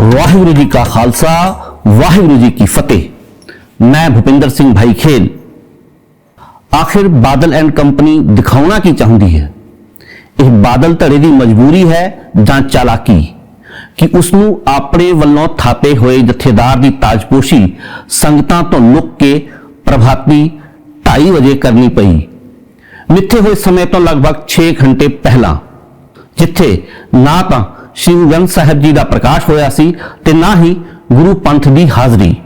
ਵਾਹਿਗੁਰੂ ਜੀ ਕਾ ਖਾਲਸਾ, ਵਾਹਿਗੁਰੂ ਜੀ ਕੀ ਫਤਿਹ। ਮੈਂ ਭੁਪਿੰਦਰ ਸਿੰਘ ਭਾਈ ਖੇਲ ਆਖਿਰ ਬਾਦਲ ਐਂਡ ਕੰਪਨੀ ਦਿਖਾਉਣਾ ਕੀ ਚਾਹੁੰਦੀ ਹੈ? ਇਹ ਬਾਦਲ ਧੜੇ ਦੀ ਮਜਬੂਰੀ ਹੈ ਜਾਂ ਚਾਲਾਕੀ? ਕਿ ਉਸ ਨੂੰ ਆਪਣੇ ਵੱਲੋਂ ਥਾਪੇ ਹੋਏ ਜਥੇਦਾਰ ਦੀ ਤਾਜਪੋਸ਼ੀ ਸੰਗਤਾਂ ਤੋਂ ਲੁੱਕ ਕੇ ਪ੍ਰਭਾਤੀ 2:30 ਵਜੇ ਕਰਨੀ ਪਈ। ਮਿੱਥੇ ਹੋਏ ਸਮੇਂ ਤੋਂ ਲਗਭਗ 6 ਘੰਟੇ ਪਹਿਲਾਂ, ਜਿੱਥੇ ਨਾ ਤਾਂ ਸ਼੍ਰੀ ਗ੍ਰੰਥ ਸਾਹਿਬ ਜੀ ਦਾ ਪ੍ਰਕਾਸ਼ ਹੋਇਆ ਸੀ ਤੇ ਨਾ ਹੀ ਗੁਰੂ ਪੰਥ ਦੀ ਹਾਜ਼ਰੀ।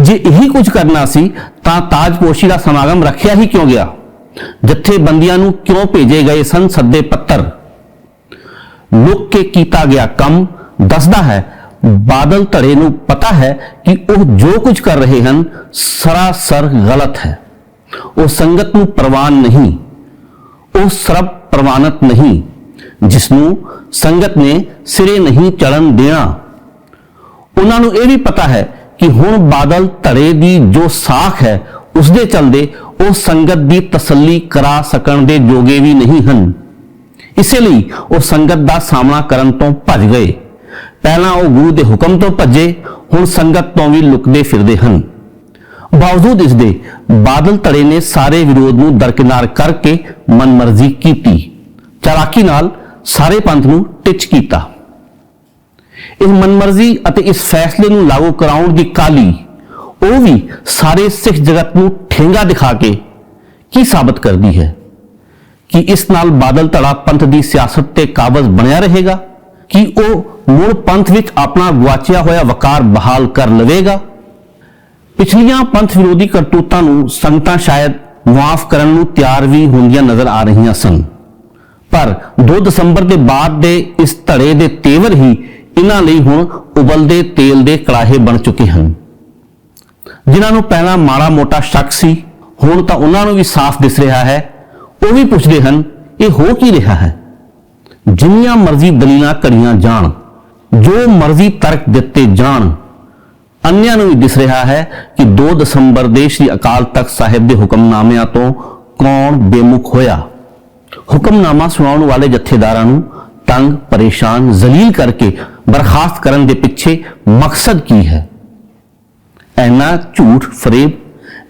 ਜੇ ਇਹੀ ਕੁਝ ਕਰਨਾ ਸੀ, ਤਾਂ ਤਾਜਪੋਸ਼ੀ ਦਾ ਸਮਾਗਮ ਰੱਖਿਆ ਹੀ ਕਿਉਂ ਗਿਆ? ਜਥੇਬੰਦੀਆਂ ਨੂੰ ਕਿਉਂ ਭੇਜੇ ਗਏ ਸਨ ਸੱਦੇ ਪੱਤਰ? ਲੁੱਕ ਕੇ ਕੀਤਾ ਗਿਆ ਕੰਮ ਦੱਸਦਾ ਹੈ, ਬਾਦਲ ਧੜੇ ਨੂੰ ਪਤਾ ਹੈ ਕਿ ਉਹ ਜੋ ਕੁਝ ਕਰ ਰਹੇ ਹਨ, ਸਰਾਸਰ ਗਲਤ ਹੈ। ਉਹ ਸੰਗਤ ਨੂੰ ਪ੍ਰਵਾਨ ਨਹੀਂ। ਉਹ ਸਰਬ ਪ੍ਰਵਾਨਤ ਨਹੀਂ। ਜਿਸ ਨੂੰ ਸੰਗਤ ਨੇ ਸਿਰੇ ਨਹੀਂ ਚੜਨ ਦੇਣਾ। ਉਹਨਾਂ ਨੂੰ ਇਹ ਵੀ ਪਤਾ ਹੈ ਕਿ ਹੁਣ ਬਾਦਲ ਧੜੇ ਦੀ ਜੋ ਸਾਖ ਹੈ ਉਸ ਦੇ ਚਲਦੇ ਉਹ ਸੰਗਤ ਦੀ ਤਸੱਲੀ ਕਰਾ ਸਕਣ ਦੇ ਜੋਗੇ ਵੀ ਨਹੀਂ ਹਨ। ਇਸੇ ਲਈ ਉਹ ਸੰਗਤ ਦਾ ਸਾਹਮਣਾ ਕਰਨ ਤੋਂ ਭੱਜ ਗਏ। ਪਹਿਲਾਂ ਉਹ ਗੁਰੂ ਦੇ ਹੁਕਮ ਤੋਂ ਭੱਜੇ, ਹੁਣ ਸੰਗਤ ਤੋਂ ਵੀ ਲੁਕਦੇ ਫਿਰਦੇ ਹਨ। ਬਾਵਜੂਦ ਇਸ ਦੇ ਬਾਦਲ ਧੜੇ ਨੇ ਸਾਰੇ ਵਿਰੋਧ ਨੂੰ ਦਰਕਿਨਾਰ ਕਰਕੇ ਮਨਮਰਜ਼ੀ ਕੀਤੀ। ਚਾਲਾਕੀ ਨਾਲ ਸਾਰੇ ਪੰਥ ਨੂੰ ਟਿੱਚ ਕੀਤਾ। ਇਸ ਮਨਮਰਜ਼ੀ ਅਤੇ ਇਸ ਫੈਸਲੇ ਨੂੰ ਲਾਗੂ ਕਰਾਉਣ ਦੀ ਕਾਲੀ, ਉਹ ਵੀ ਸਾਰੇ ਸਿੱਖ ਜਗਤ ਨੂੰ ਠੇਂਗਾ ਦਿਖਾ ਕੇ ਕੀ ਸਾਬਤ ਕਰਦੀ ਹੈ? ਕਿ ਇਸ ਨਾਲ ਬਾਦਲ ਧੜਾ ਪੰਥ ਦੀ ਸਿਆਸਤ ਤੇ ਕਾਬਜ਼ ਬਣਿਆ ਰਹੇਗਾ? ਕਿ ਉਹ ਮੁੜ ਪੰਥ ਵਿੱਚ ਆਪਣਾ ਗੁਆਚਿਆ ਹੋਇਆ ਵਕਾਰ ਬਹਾਲ ਕਰ ਲਵੇਗਾ? ਪਿਛਲੀਆਂ ਪੰਥ ਵਿਰੋਧੀ ਕਰਤੂਤਾਂ ਨੂੰ ਸੰਗਤਾਂ ਸ਼ਾਇਦ ਮਾਫ ਕਰਨ ਨੂੰ ਤਿਆਰ ਵੀ ਹੁੰਦੀਆਂ ਨਜ਼ਰ ਆ ਰਹੀਆਂ ਸਨ। ਪਰ 2 ਦਸੰਬਰ ਦੇ ਬਾਅਦ ਦੇ ਇਸ ਧੜੇ ਦੇ ਤੇਵਰ ਹੀ ਇਹਨਾਂ ਲਈ ਹੁਣ ਉਬਲਦੇ ਤੇਲ ਦੇ ਕੜਾਹੇ ਬਣ ਚੁੱਕੇ ਹਨ। ਜਿਨ੍ਹਾਂ ਨੂੰ ਪਹਿਲਾਂ ਮਾੜਾ ਮੋਟਾ ਸ਼ੱਕ ਸੀ, ਹੁਣ ਤਾਂ ਉਹਨਾਂ ਨੂੰ ਵੀ ਸਾਫ਼ ਦਿਸ ਰਿਹਾ ਹੈ। ਉਹ ਵੀ ਪੁੱਛਦੇ ਹਨ, ਇਹ ਹੋ ਕੀ ਰਿਹਾ ਹੈ? ਜਿੰਨੀਆਂ ਮਰਜ਼ੀ ਦਲੀਲਾਂ ਘੜੀਆਂ ਜਾਣ, ਜੋ ਮਰਜ਼ੀ ਤਰਕ ਦਿੱਤੇ ਜਾਣ, ਅੰਨਿਆਂ ਨੂੰ ਵੀ ਦਿਸ ਰਿਹਾ ਹੈ ਕਿ 2 ਦਸੰਬਰ ਦੇ ਸ੍ਰੀ ਅਕਾਲ ਤਖਤ ਸਾਹਿਬ ਦੇ ਹੁਕਮਨਾਮਿਆਂ ਤੋਂ ਕੌਣ ਬੇਮੁਖ ਹੋਇਆ। ਹੁਕਮਨਾਮਾ ਸੁਣਾਉਣ ਵਾਲੇ ਜਥੇਦਾਰਾਂ ਨੂੰ ਤੰਗ, ਪਰੇਸ਼ਾਨ, ਜ਼ਲੀਲ ਕਰਕੇ ਬਰਖਾਸਤ ਕਰਨ ਦੇ ਪਿੱਛੇ ਮਕਸਦ ਕੀ ਹੈ? ਐਨਾ ਝੂਠ ਫਰੇਬ,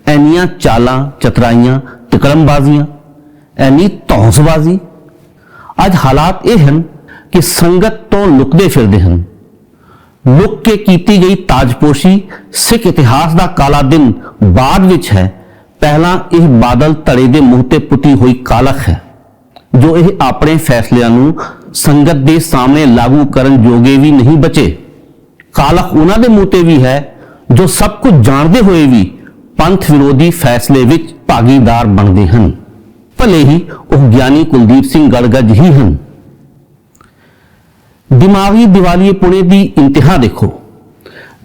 ਐਨੀਆਂ ਚਾਲਾਂ, ਚਤਰਾਈਆਂ ਟਿਕੜਮਬਾਜ਼ੀਆਂ ਐਨੀ ਧੌਂਸਬਾਜ਼ੀ? ਅੱਜ ਹਾਲਾਤ ਇਹ ਹਨ ਕਿ ਸੰਗਤ ਤੋਂ ਲੁਕਦੇ ਫਿਰਦੇ ਹਨ। ਲੁਕ ਕੇ ਕੀਤੀ ਗਈ ਤਾਜਪੋਸ਼ੀ ਸਿੱਖ ਇਤਿਹਾਸ ਦਾ ਕਾਲਾ ਦਿਨ ਬਾਅਦ ਵਿੱਚ ਹੈ। ਪਹਿਲਾਂ ਇਹ ਬਾਦਲ ਧੜੇ ਦੇ ਮੂੰਹ ਤੇ ਪੁੱਟੀ ਹੋਈ ਕਾਲਖ ਹੈ। ਜੋ ਇਹ ਆਪਣੇ ਫੈਸਲਿਆਂ ਨੂੰ ਸੰਗਤ ਦੇ ਸਾਹਮਣੇ ਲਾਗੂ ਕਰਨ ਜੋਗੇ ਵੀ ਨਹੀਂ ਬਚੇ। ਕਾਲਖ ਉਹਨਾਂ ਦੇ ਮੂੰਹ ਤੇ ਵੀ ਹੈ, ਜੋ ਸਭ ਕੁਝ ਜਾਣਦੇ ਹੋਏ ਵੀ ਪੰਥ ਵਿਰੋਧੀ ਫੈਸਲੇ ਵਿੱਚ ਭਾਗੀਦਾਰ ਬਣਦੇ ਹਨ। ਭਲੇ ਹੀ ਉਹ ਗਿਆਨੀ ਕੁਲਦੀਪ ਸਿੰਘ ਗੜਗੜ ਹੀ ਹਨ। ਦਿਮਾਗੀ ਦੀਵਾਲੀਏ ਪੁਣੇ ਦੀ ਇੰਤਹਾ ਦੇਖੋ।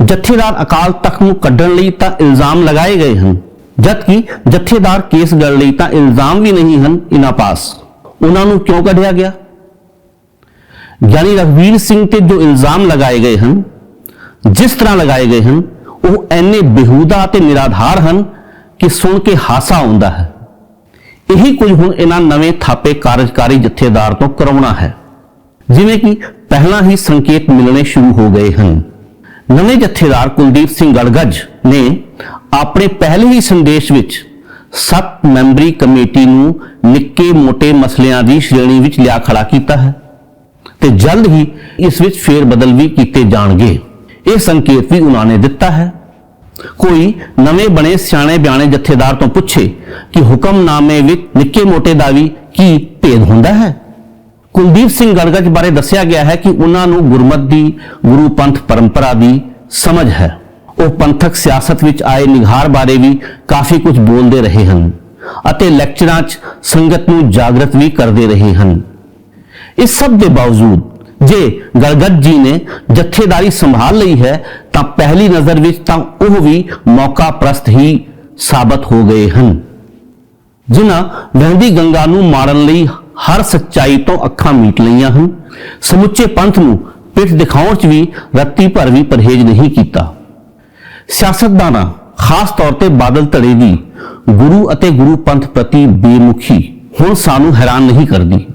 ਜਥੇਦਾਰ ਅਕਾਲ ਤਖਤ ਨੂੰ ਕੱਢਣ ਲਈ ਤਾਂ ਇਲਜ਼ਾਮ ਲਗਾਏ ਗਏ ਹਨ, ਜਦਕਿ ਜਥੇਦਾਰ ਕੇਸ ਗੜ ਲਈ ਤਾਂ ਇਲਜ਼ਾਮ ਵੀ ਨਹੀਂ ਹਨ, ਇਨ੍ਹਾਂ ਪਾਸ। ਉਹਨਾਂ ਨੂੰ ਕਿਉਂ ਕੱਢਿਆ ਗਿਆ? ਯਾਨੀ ਰਘਵੀਰ ਸਿੰਘ ਤੇ ਜੋ ਇਲਜ਼ਾਮ ਲਗਾਏ ਗਏ ਹਨ, ਜਿਸ ਤਰ੍ਹਾਂ ਲਗਾਏ ਗਏ ਹਨ, ਉਹ ਐਨੇ ਬੇਹੂਦਾ ਤੇ ਨਿਰਾਧਾਰ ਹਨ ਕਿ ਸੁਣ ਕੇ ਹਾਸਾ ਆਉਂਦਾ ਹੈ। ਇਹੀ ਕੁਝ ਹੁਣ ਇਹਨਾਂ ਨਵੇਂ ਥਾਪੇ ਕਾਰਜਕਾਰੀ ਜਥੇਦਾਰ ਤੋਂ ਕਰਾਉਣਾ ਹੈ। ਜਿਵੇਂ ਕਿ ਪਹਿਲਾਂ ਹੀ ਸੰਕੇਤ ਮਿਲਣੇ ਸ਼ੁਰੂ ਹੋ ਗਏ ਹਨ। ਨਵੇਂ ਜਥੇਦਾਰ ਕੁਲਦੀਪ ਸਿੰਘ ਗੜਗੱਜ ਨੇ ਆਪਣੇ ਪਹਿਲੇ ਹੀ ਸੰਦੇਸ਼ ਵਿੱਚ ਸੱਤ ਮੈਂਬਰੀ ਕਮੇਟੀ ਨੂੰ ਨਿੱਕੇ ਮੋਟੇ ਮਸਲਿਆਂ ਦੀ ਸ਼੍ਰੇਣੀ ਵਿੱਚ ਲਿਆ ਖੜਾ ਕੀਤਾ ਹੈ ਤੇ ਜਲਦ ਹੀ ਇਸ ਵਿੱਚ ਫੇਰ ਬਦਲ ਵੀ ਕੀਤੇ ਜਾਣਗੇ। ਇਹ ਸੰਕੇਤ ਵੀ ਉਹਨਾਂ ਨੇ ਦਿੱਤਾ ਹੈ। ਕੋਈ ਨਵੇਂ ਬਣੇ ਸਿਆਣੇ ਬਿਆਣੇ ਜਥੇਦਾਰ ਤੋਂ ਪੁੱਛੇ ਕਿ ਹੁਕਮਨਾਮੇ ਵਿੱਚ ਨਿੱਕੇ ਮੋਟੇ ਦਾ ਵੀ ਕੀ ਭੇਦ ਹੁੰਦਾ ਹੈ? ਕੁਲਦੀਪ ਸਿੰਘ ਗੜਗੜ ਬਾਰੇ ਦੱਸਿਆ ਗਿਆ ਹੈ ਕਿ ਉਹਨਾਂ ਨੂੰ ਗੁਰਮਤ ਦੀ ਗੁਰੂ ਪੰਥ ਪਰੰਪਰਾ ਦੀ ਸਮਝ ਹੈ। ਉਹ ਪੰਥਕ ਸਿਆਸਤ ਵਿੱਚ ਆਏ ਨਿਘਾਰ ਬਾਰੇ ਵੀ ਕਾਫੀ ਕੁਝ ਬੋਲਦੇ ਰਹੇ ਹਨ ਅਤੇ ਲੈਕਚਰਾਂ 'ਚ ਸੰਗਤ ਨੂੰ ਜਾਗਰਤ ਵੀ ਕਰਦੇ ਰਹੇ ਹਨ। ਇਸ ਸਭ ਦੇ ਬਾਵਜੂਦ ਜੇ ਗੜਗੜ ਜੀ ਨੇ ਜਥੇਦਾਰੀ ਸੰਭਾਲ ਲਈ ਹੈ ਤਾਂ ਪਹਿਲੀ ਨਜ਼ਰ ਵਿੱਚ ਤਾਂ ਉਹ ਵੀ ਮੌਕਾ ਪ੍ਰਸਤ ਹੀ ਸਾਬਤ ਹੋ ਗਏ ਹਨ। ਜਿਨ੍ਹਾਂ ਵਹਿੰਦੀ ਗੰਗਾ ਨੂੰ ਮਾਰਨ ਲਈ ਹਰ ਸੱਚਾਈ ਤੋਂ ਅੱਖਾਂ ਮੀਟ ਲਈਆਂ ਹਨ, ਸਮੁੱਚੇ ਪੰਥ ਨੂੰ ਪਿੱਠ ਦਿਖਾਉਣ 'ਚ ਵੀ ਰੱਤੀ ਭਰ ਵੀ ਪਰਹੇਜ਼ ਨਹੀਂ ਕੀਤਾ। ਸਿਆਸਤਦਾਨਾਂ ਖਾਸ ਤੌਰ ਤੇ ਬਾਦਲ ਧੜੇ ਦੀ। ਗੁਰੂ ਅਤੇ ਗੁਰੂ ਪੰਥ ਪ੍ਰਤੀ ਬੇਮੁਖੀ ਹੁਣ ਸਾਨੂੰ ਹੈਰਾਨ ਨਹੀਂ ਕਰਦੀ।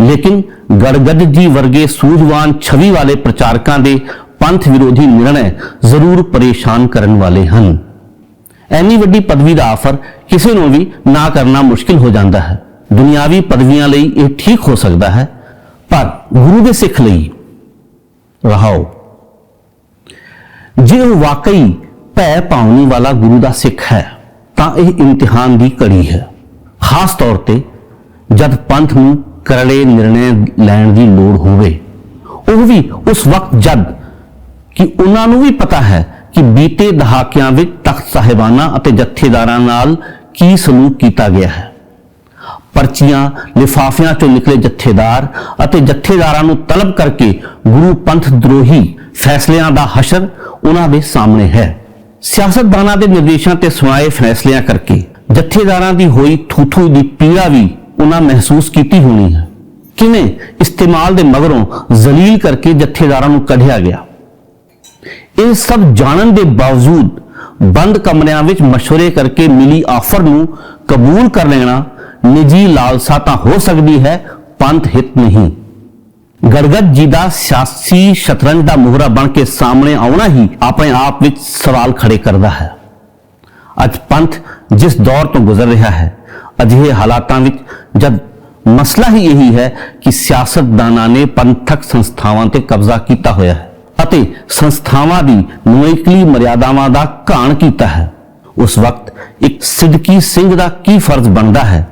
ਲੇਕਿਨ ਗੜਗੜ ਜੀ ਵਰਗੇ ਸੂਝਵਾਨ ਛਵੀ ਵਾਲੇ ਪ੍ਰਚਾਰਕਾਂ ਦੇ ਪੰਥ ਵਿਰੋਧੀ ਨਿਰਣੈ ਜ਼ਰੂਰ ਪਰੇਸ਼ਾਨ ਕਰਨ ਵਾਲੇ ਹਨ। ਐਨੀ ਵੱਡੀ ਪਦਵੀ ਦਾ ਆਫਰ ਕਿਸੇ ਨੂੰ ਵੀ ਨਾ ਕਰਨਾ ਮੁਸ਼ਕਿਲ ਹੋ ਜਾਂਦਾ ਹੈ। ਦੁਨਿਆਵੀ ਪਦਵੀਆਂ ਲਈ ਇਹ ਠੀਕ ਹੋ ਸਕਦਾ ਹੈ। ਪਰ ਗੁਰੂ ਦੇ ਸਿੱਖ ਲਈ, ਰਹਾਓ। ਜੇ ਉਹ ਵਾਕਈ ਭੈ ਪਾਉਣੀ ਵਾਲਾ ਗੁਰੂ ਦਾ ਸਿੱਖ ਹੈ, ਤਾਂ ਇਹ ਇਮਤਿਹਾਨ ਦੀ ਕੜੀ ਹੈ। ਖਾਸ ਤੌਰ ਤੇ ਜਦ ਪੰਥ ਨੂੰ ਕਰੜੇ ਨਿਰਣੇ ਲੈਣ ਦੀ ਲੋੜ ਹੋਵੇ, ਉਹ ਵੀ ਉਸ ਵਕਤ ਜਦ ਕਿ ਉਹਨਾਂ ਨੂੰ ਵੀ ਪਤਾ ਹੈ ਕਿ ਬੀਤੇ ਦਹਾਕਿਆਂ ਵਿੱਚ ਤਖਤ ਸਾਹਿਬਾਨਾਂ ਅਤੇ ਜਥੇਦਾਰਾਂ ਨਾਲ ਕੀ ਸਲੂਕ ਕੀਤਾ ਗਿਆ ਹੈ। ਪਰਚੀਆਂ, ਲਿਫਾਫਿਆਂ ਚੋਂ ਨਿਕਲੇ ਜਥੇਦਾਰ ਅਤੇ ਜਥੇਦਾਰਾਂ ਨੂੰ ਤਲਬ ਕਰਕੇ ਗੁਰੂ ਪੰਥ ਦਰੋਹੀ ਫੈਸਲਿਆਂ ਦਾ ਹਸ਼ਰ ਉਹਨਾਂ ਦੇ ਸਾਹਮਣੇ ਹੈ। ਸਿਆਸਤਦਾਨਾਂ ਦੇ ਨਿਰਦੇਸ਼ਾਂ ਤੇ ਸੁਣਾਏ ਫੈਸਲਿਆਂ ਕਰਕੇ ਜਥੇਦਾਰਾਂ ਦੀ ਹੋਈ ਥੂਥੂ ਦੀ ਪੀੜਾ ਵੀ ਉਹਨਾਂ ਮਹਿਸੂਸ ਕੀਤੀ ਹੋਣੀ ਹੈ। ਕਿਵੇਂ ਇਸਤੇਮਾਲ ਦੇ ਮਗਰੋਂ ਜ਼ਲੀਲ ਕਰਕੇ ਜਥੇਦਾਰਾਂ ਨੂੰ ਕੱਢਿਆ ਗਿਆ? ਇਹ ਸਭ ਜਾਣਨ ਦੇ ਬਾਵਜੂਦ ਬੰਦ ਕਮਰਿਆਂ ਵਿੱਚ ਮਸ਼ਵਰੇ ਕਰਕੇ ਮਿਲੀ ਆਫਰ ਨੂੰ ਕਬੂਲ ਕਰ ਲੈਣਾ ਨਿੱਜੀ ਲਾਲਸਾ ਤਾਂ ਹੋ ਸਕਦੀ ਹੈ, ਪੰਥ ਹਿੱਤ ਨਹੀਂ। ਗੜਗੜ ਜੀ ਦਾ ਸਿਆਸੀ ਸ਼ਤਰੰਜ ਦਾ ਮੋਹਰਾ ਬਣ ਕੇ ਸਾਹਮਣੇ ਆਉਣਾ ਹੀ ਆਪਣੇ ਆਪ ਵਿੱਚ ਸਵਾਲ ਖੜੇ ਕਰਦਾ ਹੈ। ਅੱਜ ਪੰਥ ਜਿਸ ਦੌਰ ਤੋਂ ਗੁਜ਼ਰ ਰਿਹਾ ਹੈ, ਅਜਿਹੇ ਹਾਲਾਤਾਂ ਵਿੱਚ ਜਦ ਮਸਲਾ ਹੀ ਇਹੀ ਹੈ ਕਿ ਸਿਆਸਤਦਾਨਾਂ ਨੇ ਪੰਥਕ ਸੰਸਥਾਵਾਂ ਤੇ ਕਬਜ਼ਾ ਕੀਤਾ ਹੋਇਆ ਹੈ ਅਤੇ ਸੰਸਥਾਵਾਂ ਦੀ ਨੁਇਕਲੀ ਮਰਿਆਦਾਵਾਂ ਦਾ ਘਾਣ ਕੀਤਾ ਹੈ, ਉਸ ਵਕਤ ਇੱਕ ਸਿੱਧਕੀ ਸਿੰਘ ਦਾ ਕੀ ਫਰਜ਼ ਬਣਦਾ ਹੈ?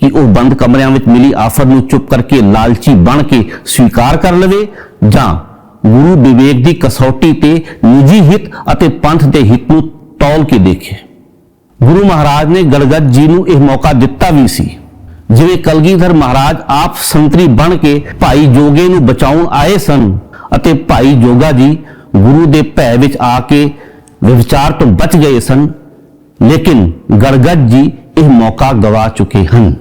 ਕਿ ਉਹ ਬੰਦ ਕਮਰਿਆਂ ਵਿੱਚ ਮਿਲੀ ਆਫਤ ਨੂੰ ਚੁੱਪ ਕਰਕੇ ਲਾਲਚੀ ਬਣ ਕੇ ਸਵੀਕਾਰ ਕਰ ਲਵੇ ਜਾਂ ਗੁਰੂ ਵਿਵੇਕ ਦੀ ਕਸੌਟੀ ਤੇ ਨਿੱਜੀ ਹਿੱਤ ਅਤੇ ਪੰਥ ਦੇ ਹਿੱਤ ਨੂੰ ਤੌਲ ਕੇ ਦੇਖੇ। ਗੁਰੂ ਮਹਾਰਾਜ ਨੇ ਗੜਗੜ ਜੀ ਨੂੰ ਇਹ ਮੌਕਾ ਦਿੱਤਾ ਵੀ ਸੀ। ਜਿਵੇਂ ਕਲਗੀਧਰ ਮਹਾਰਾਜ ਆਪ ਸੰਤਰੀ ਬਣ ਕੇ ਭਾਈ ਜੋਗੇ ਨੂੰ ਬਚਾਉਣ ਆਏ ਸਨ ਅਤੇ ਭਾਈ ਜੋਗਾ ਜੀ ਗੁਰੂ ਦੇ ਭੈ ਵਿੱਚ ਆ ਕੇ ਵਿਚਾਰ ਤੋਂ ਬਚ ਗਏ ਸਨ, ਲੇਕਿਨ ਗੜਗੜ ਜੀ ਇਹ ਮੌਕਾ ਗਵਾ ਚੁੱਕੇ ਹਨ।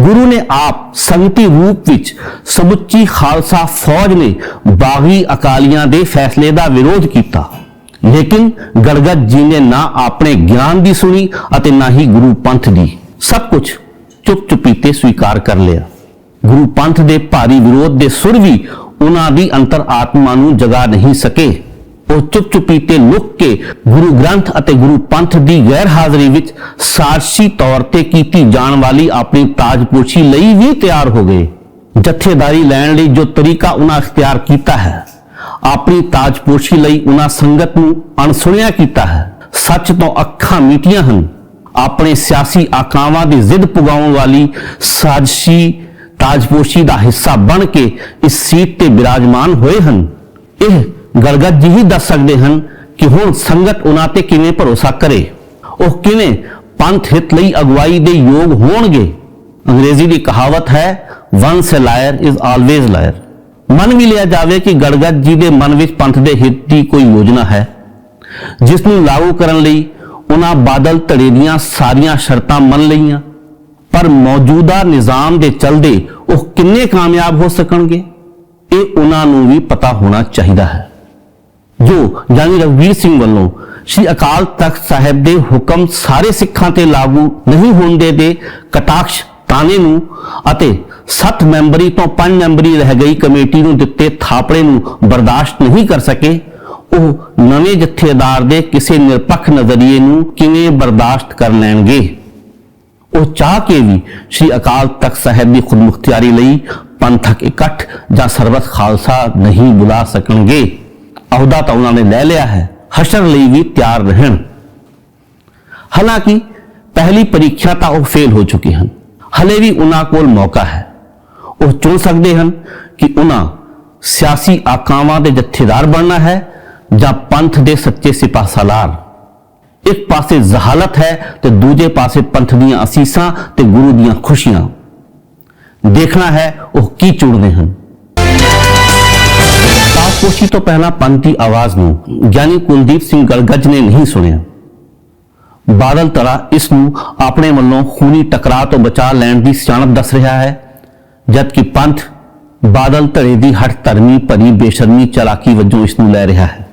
ਗੁਰੂ ਨੇ ਆਪ ਸੰਗਤੀ ਰੂਪ ਵਿੱਚ ਸਮੁੱਚੀ ਖਾਲਸਾ ਫੌਜ ਨੇ ਬਾਗੀ ਅਕਾਲੀਆਂ ਦੇ ਫੈਸਲੇ ਦਾ ਵਿਰੋਧ ਕੀਤਾ। ਲੇਕਿਨ ਗੜਗੜ ਜੀ ਨੇ ਨਾ ਆਪਣੇ ਗਿਆਨ ਦੀ ਸੁਣੀ ਅਤੇ ਨਾ ਹੀ ਗੁਰੂ ਪੰਥ ਦੀ। ਸਭ ਕੁਝ ਚੁੱਪ ਚੁਪੀਤੇ ਸਵੀਕਾਰ ਕਰ ਲਿਆ। ਗੁਰੂ ਪੰਥ ਦੇ ਭਾਰੀ ਵਿਰੋਧ ਦੇ ਸੁਰ ਵੀ ਉਹਨਾਂ ਦੀ ਅੰਤਰ ਆਤਮਾ ਨੂੰ ਜਗਾ ਨਹੀਂ ਸਕੇ। ਉਹ ਚੁੱਪ ਚੁਪੀਤੇ ਲੁੱਕ ਕੇ ਗੁਰੂ ਗ੍ਰੰਥ ਅਤੇ ਗੁਰੂ ਪੰਥ ਦੀ ਗੈਰ ਹਾਜ਼ਰੀ ਵਿੱਚ ਸਾਜ਼ਸ਼ੀ ਤੌਰ ਤੇ ਕੀਤੀ ਜਾਣ ਵਾਲੀ ਆਪਣੀ ਤਾਜਪੋਸ਼ੀ ਲਈ ਵੀ ਤਿਆਰ ਹੋ ਗਏ। ਜਥੇਦਾਰੀ ਲੈਣ ਲਈ ਜੋ ਤਰੀਕਾ ਉਹਨਾਂ ਅਖਤਿਆਰ ਕੀਤਾ ਹੈ, ਆਪਣੀ ਤਾਜਪੋਸ਼ੀ ਲਈ ਉਹਨਾਂ ਸੰਗਤ ਨੂੰ ਅਣਸੁਣਿਆ ਕੀਤਾ ਹੈ। ਸੱਚ ਤੋਂ ਅੱਖਾਂ ਮੀਟੀਆਂ ਹਨ। ਆਪਣੇ ਸਿਆਸੀ ਆਕਾਵਾਂ ਦੀ ਜ਼ਿੱਦ ਪੁਗਾਉਣ ਵਾਲੀ ਸਾਜ਼ਸ਼ੀ ਤਾਜਪੋਸ਼ੀ ਦਾ ਹਿੱਸਾ ਬਣ ਕੇ ਇਸ ਸੀਟ ਤੇ ਬਿਰਾਜਮਾਨ ਹੋਏ ਹਨ। ਇਹ ਗੜਗੜ ਜੀ ਹੀ ਦੱਸ ਸਕਦੇ ਹਨ ਕਿ ਹੁਣ ਸੰਗਤ ਉਹਨਾਂ ਤੇ ਕਿਵੇਂ ਭਰੋਸਾ ਕਰੇ? ਉਹ ਕਿਵੇਂ ਪੰਥ ਹਿੱਤ ਲਈ ਅਗਵਾਈ ਦੇ ਯੋਗ ਹੋਣਗੇ? ਅੰਗਰੇਜ਼ੀ ਦੀ ਕਹਾਵਤ ਹੈ once a liar is always liar ਮੰਨ ਵੀ ਲਿਆ ਜਾਵੇ ਕਿ ਗੜਗੜ ਜੀ ਦੇ ਮਨ ਵਿੱਚ ਪੰਥ ਦੇ ਹਿੱਤ ਦੀ ਕੋਈ ਯੋਜਨਾ ਹੈ, ਜਿਸ ਨੂੰ ਲਾਗੂ ਕਰਨ ਲਈ ਉਹਨਾਂ ਬਾਦਲ ਧੜੇ ਦੀਆਂ ਸਾਰੀਆਂ ਸ਼ਰਤਾਂ ਮੰਨ ਲਈਆਂ। ਪਰ ਮੌਜੂਦਾ ਨਿਜ਼ਾਮ ਦੇ ਚਲਦੇ ਉਹ ਕਿੰਨੇ ਕਾਮਯਾਬ ਹੋ ਸਕਣਗੇ? ਇਹ ਉਹਨਾਂ ਨੂੰ ਵੀ ਪਤਾ ਹੋਣਾ ਚਾਹੀਦਾ ਹੈ। ਜੋ ਯਾਨੀ ਰਵੀਰ ਸਿੰਘ ਵੱਲੋਂ ਸ੍ਰੀ ਅਕਾਲ ਤਖਤ ਸਾਹਿਬ ਦੇ ਹੁਕਮ ਸਾਰੇ ਸਿੱਖਾਂ ਤੇ ਲਾਗੂ ਨਹੀਂ ਹੁੰਦੇ ਦੇ ਕਟਾਕਸ਼ ਤਾਨੇ ਨੂੰ ਅਤੇ 7 ਮੈਂਬਰੀ ਤੋਂ 5 ਮੈਂਬਰੀ ਰਹਿ ਗਈ ਕਮੇਟੀ ਨੂੰ ਦਿੱਤੇ ਥਾਪੜੇ ਨੂੰ ਬਰਦਾਸ਼ਤ ਨਹੀਂ ਕਰ ਸਕੇ, ਉਹ ਨਵੇਂ ਜਥੇਦਾਰ ਦੇ ਕਿਸੇ ਨਿਰਪੱਖ ਨਜ਼ਰੀਏ ਨੂੰ ਕਿਵੇਂ ਬਰਦਾਸ਼ਤ ਕਰ ਲੈਣਗੇ? ਉਹ ਚਾਹ ਕੇ ਵੀ ਸ੍ਰੀ ਅਕਾਲ ਤਖਤ ਸਾਹਿਬ ਦੀ ਖੁਦਮੁਖਤਿਆਰੀ ਲਈ ਪੰਥਕ ਇਕੱਠ ਜਾਂ ਸਰਬਤ ਖਾਲਸਾ ਨਹੀਂ ਬੁਲਾ ਸਕਣਗੇ। ਅਹੁਦਾ ਤਾਂ ਉਹਨਾਂ ਨੇ ਲੈ ਲਿਆ ਹੈ, ਹਸ਼ਰ ਲਈ ਵੀ ਤਿਆਰ ਰਹਿਣ। ਹਾਲਾਂਕਿ ਪਹਿਲੀ ਪ੍ਰੀਖਿਆ ਤਾਂ ਉਹ ਫੇਲ ਹੋ ਚੁੱਕੇ ਹਨ। ਹਲੇ ਵੀ ਉਹਨਾਂ ਕੋਲ ਮੌਕਾ ਹੈ। ਉਹ ਚੁਣ ਸਕਦੇ ਹਨ ਕਿ ਉਹਨਾਂ ਸਿਆਸੀ ਆਕਾਵਾਂ ਦੇ ਜਥੇਦਾਰ ਬਣਨਾ ਹੈ ਜਾਂ ਪੰਥ ਦੇ ਸੱਚੇ ਸਿਪਾਹ ਇੱਕ ਪਾਸੇ ਜ਼ਹਾਲਤ ਹੈ ਤੇ ਦੂਜੇ ਪਾਸੇ ਪੰਥ ਦੀਆਂ ਅਸੀਸਾਂ ਤੇ ਗੁਰੂ ਦੀਆਂ ਖੁਸ਼ੀਆਂ। ਦੇਖਣਾ ਹੈ ਉਹ ਕੀ ਚੁਣਦੇ ਹਨ। ਖੁਸ਼ੀ ਤੋਂ ਪਹਿਲਾਂ ਪੰਥ ਦੀ ਆਵਾਜ਼ ਨੂੰ, ਗਿਆਨੀ ਕੁਲਦੀਪ ਸਿੰਘ ਗਲਗੱਜ ਨੇ ਨਹੀਂ ਸੁਣਿਆ। ਬਾਦਲ ਤਰਾ ਇਸ ਨੂੰ ਆਪਣੇ ਵੱਲੋਂ ਖੂਨੀ ਟਕਰਾਅ ਤੋਂ ਬਚਾ ਲੈਣ ਦੀ ਸਿਆਣਪ ਦੱਸ ਰਿਹਾ ਹੈ, ਜਦਕਿ ਪੰਥ ਬਾਦਲ ਧੜੇ ਦੀ ਹੱਟ ਧਰਮੀ ਭਰੀ ਬੇਸ਼ਰਮੀ ਚਲਾਕੀ ਵਜੋਂ ਇਸ ਨੂੰ ਲੈ ਰਿਹਾ ਹੈ।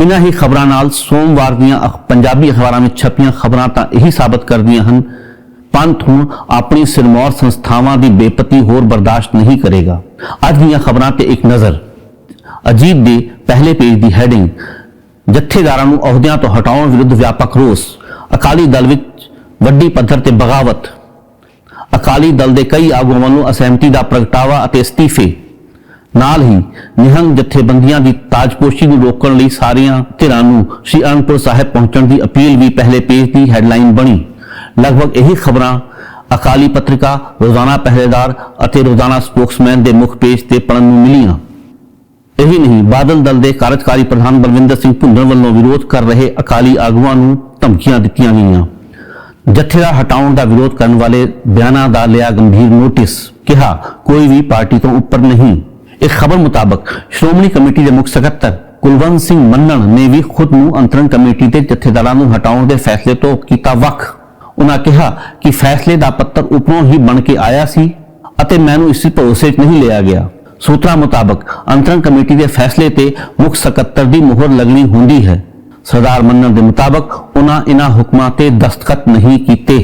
ਇਨ੍ਹਾਂ ਹੀ ਖਬਰਾਂ ਨਾਲ ਸੋਮਵਾਰ ਦੀਆਂ ਅਖ- ਪੰਜਾਬੀ ਅਖਬਾਰਾਂ ਵਿੱਚ ਛਪੀਆਂ ਖਬਰਾਂ ਤਾਂ ਇਹੀ ਸਾਬਤ ਕਰਦੀਆਂ ਹਨ, ਪੰਥ ਹੁਣ ਆਪਣੀ ਸਿਰਮੌਰ ਸੰਸਥਾਵਾਂ ਦੀ ਬੇਪਤੀ ਹੋਰ ਬਰਦਾਸ਼ਤ ਨਹੀਂ ਕਰੇਗਾ। ਅੱਜ ਦੀਆਂ ਖਬਰਾਂ ਤੇ ਇੱਕ ਨਜ਼ਰ। ਅਜੀਤ ਦੇ ਪਹਿਲੇ ਪੇਜ ਦੀ ਹੈਡਿੰਗ ਜਥੇਦਾਰਾਂ ਨੂੰ ਅਹੁਦਿਆਂ ਤੋਂ ਹਟਾਉਣ ਵਿਰੁੱਧ ਵਿਆਪਕ ਰੋਸ, ਅਕਾਲੀ ਦਲ ਵਿੱਚ ਵੱਡੀ ਪੱਧਰ ਤੇ ਬਗਾਵਤ। ਅਕਾਲੀ ਦਲ ਦੇ ਕਈ ਆਗੂਆਂ ਵੱਲੋਂ ਅਸਹਿਮਤੀ ਦਾ ਪ੍ਰਗਟਾਵਾ ਅਤੇ ਅਸਤੀਫੇ। ਨਾਲ ਹੀ ਨਿਹੰਗ ਜਥੇਬੰਦੀਆਂ ਦੀ ਤਾਜਪੋਸ਼ੀ ਨੂੰ ਰੋਕਣ ਲਈ ਸਾਰੀਆਂ ਧਿਰਾਂ ਨੂੰ ਸ੍ਰੀ ਅਨੰਦਪੁਰ ਸਾਹਿਬ ਪਹੁੰਚਣ ਦੀ ਅਪੀਲ ਵੀ ਪਹਿਲੇ ਪੇਜ ਦੀ ਹੈਡਲਾਈਨ ਬਣੀ। ਲਗਭਗ ਇਹੀ ਖਬਰਾਂ ਅਕਾਲੀ ਪੱਤਰਿਕਾ ਰੋਜ਼ਾਨਾ ਪਹਿਰੇਦਾਰ ਅਤੇ ਰੋਜ਼ਾਨਾ ਸਪੋਕਸਮੈਨ ਦੇ ਮੁੱਖ ਪੇਜ ਤੇ ਪੜਨ ਨੂੰ ਮਿਲੀਆਂ। ਇਹੀ ਨਹੀਂ, ਬਾਦਲ ਦਲ ਦੇ ਕਾਰਜਕਾਰੀ ਪ੍ਰਧਾਨ ਬਲਵਿੰਦਰ ਸਿੰਘ ਭੁੰਦਰ ਵੱਲੋਂ ਵਿਰੋਧ ਕਰ ਰਹੇ ਅਕਾਲੀ ਆਗੂਆਂ ਨੂੰ ਧਮਕੀਆਂ ਦਿੱਤੀਆਂ ਗਈਆਂ। ਜਥੇਦਾਰ ਹਟਾਉਣ ਦਾ ਵਿਰੋਧ ਕਰਨ ਵਾਲੇ ਬਿਆਨਾਂ ਦਾ ਲਿਆ ਗੰਭੀਰ ਨੋਟਿਸ, ਕਿਹਾ, ਕੋਈ ਵੀ ਪਾਰਟੀ ਤੋਂ ਉੱਪਰ ਨਹੀਂ। ਇੱਕ ਖਬਰ ਮੁਤਾਬਕ ਸ਼੍ਰੋਮਣੀ ਕਮੇਟੀ ਦੇ ਮੁੱਖ ਸਕੱਤਰ ਕੁਲਵੰਤ ਸਿੰਘ ਮੰਨਣ ਨੇ ਵੀ ਖੁਦ ਨੂੰ ਅੰਤਰਣ ਕਮੇਟੀ ਦੇ ਜਥੇਦਾਰਾਂ ਨੂੰ ਹਟਾਉਣ ਦੇ ਫੈਸਲੇ ਤੋਂ ਕੀਤਾ ਵੱਖ। ਉਹਨਾਂ ਕਿਹਾ ਕਿ ਫੈਸਲੇ ਦਾ ਪੱਤਰ ਉਪਰੋਂ ਹੀ ਬਣ ਕੇ ਆਇਆ ਸੀ ਅਤੇ ਮੈਨੂੰ ਇਸ ਭਰੋਸੇ 'ਚ ਨਹੀਂ ਲਿਆ ਗਿਆ। ਸੂਤਰਾਂ ਮੁਤਾਬਕ ਅੰਤਰਣ ਕਮੇਟੀ ਦੇ ਫੈਸਲੇ ਤੇ ਮੁੱਖ ਸਕੱਤਰ ਦੀ ਮੁਹਰ ਲੱਗਣੀ ਹੁੰਦੀ ਹੈ। ਸਰਦਾਰ ਮੰਨਣ ਦੇ ਮੁਤਾਬਕ ਉਹਨਾਂ ਇਨ੍ਹਾਂ ਹੁਕਮਾਂ ਤੇ ਦਸਤਖਤ ਨਹੀਂ ਕੀਤੇ।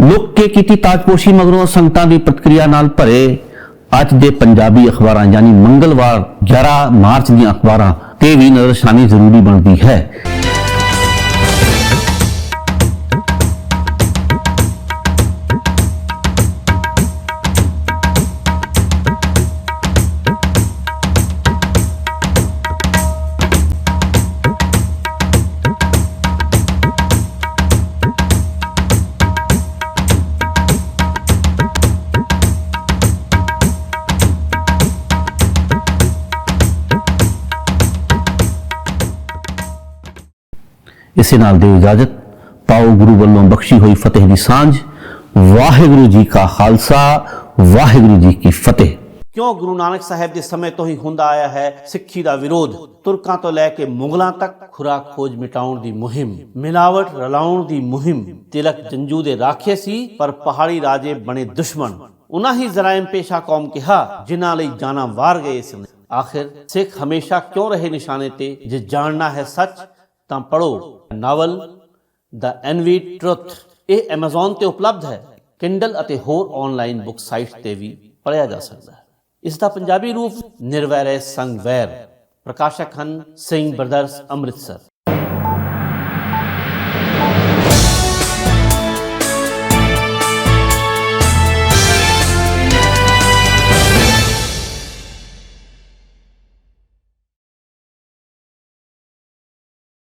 ਲੁੱਕ ਕੇ ਕੀਤੀ ਤਾਜਪੋਸ਼ੀ ਮਗਰੋਂ ਸੰਗਤਾਂ ਦੀ ਪ੍ਰਤੀਕਿਰਿਆ ਨਾਲ ਭਰੇ ਅੱਜ ਦੇ ਪੰਜਾਬੀ ਅਖਬਾਰਾਂ, ਯਾਨੀ ਮੰਗਲਵਾਰ 11 ਮਾਰਚ ਦੀਆਂ ਅਖਬਾਰਾਂ ਤੇ ਵੀ ਨਜ਼ਰਸ਼ਾਨੀ ਜ਼ਰੂਰੀ ਬਣਦੀ ਹੈ। ਇਸੇ ਨਾਲ ਦਿਓ ਇਜਾਜ਼ਤ। ਪਾਓ ਗੁਰੂ ਵੱਲੋਂ ਬਖਸ਼ੀ ਹੋਈ ਫਤਿਹ ਦੀ ਸਾਂਝ। ਵਾਹਿਗੁਰੂ ਜੀ ਕਾ ਖਾਲਸਾ, ਵਾਹਿਗੁਰੂ ਜੀ ਕੀ ਫਤਿਹ। ਕਿਉਂ ਗੁਰੂ ਨਾਨਕ ਸਾਹਿਬ ਦੇ ਸਮੇਂ ਤੋਂ ਹੀ ਹੁੰਦਾ ਆਇਆ ਹੈ ਸਿੱਖੀ ਦਾ ਵਿਰੋਧ? ਤੁਰਕਾਂ ਤੋਂ ਲੈ ਕੇ ਮੁਗਲਾਂ ਤੱਕ ਖੁਰਾਕ ਖੋਜ ਮਿਟਾਉਣ ਦੀ ਮੁਹਿੰਮ, ਮਿਲਾਵਟ ਰਲਾਉਣ ਦੀ ਮੁਹਿੰਮ। ਤਿਲਕ ਜੰਜੂ ਦੇ ਰਾਖੇ ਸੀ, ਪਰ ਪਹਾੜੀ ਰਾਜੇ ਬਣੇ ਦੁਸ਼ਮਣ। ਉਨਾਂ ਹੀ ਜ਼ਰਾਇਮ ਪੇਸ਼ਾ ਕੌਮ ਕਿਹਾ, ਜਿਨ੍ਹਾਂ ਲਈ ਜਾਨਾਂ ਵਾਰ ਗਏ ਸਨ ਆਖਿਰ ਸਿੱਖ ਹਮੇਸ਼ਾ ਕਿਉਂ ਰਹੇ ਨਿਸ਼ਾਨੇ ਤੇ? ਜੇ ਜਾਣਨਾ ਹੈ ਸੱਚ ਤਾਂ ਪੜੋ ਨਾਵਲ, ਦਾ ਐਨਵੀ ਟਰੁੱਥ, ਇਹ Amazon ਤੇ ਉਪਲਬਧ ਹੈ। Kindle ਅਤੇ ਹੋਰ ਆਨਲਾਈਨ ਬੁੱਕ ਸਾਈਟ ਤੇ ਵੀ ਪੜ੍ਹਿਆ ਜਾ ਸਕਦਾ ਹੈ। ਇਸ ਦਾ ਪੰਜਾਬੀ ਰੂਪ ਨਿਰਵੈਰੇ ਸੰਗਵੈਰ। ਪ੍ਰਕਾਸ਼ਕ ਹਨ ਸਿੰਘ ਬ੍ਰਦਰਸ ਅੰਮ੍ਰਿਤਸਰ।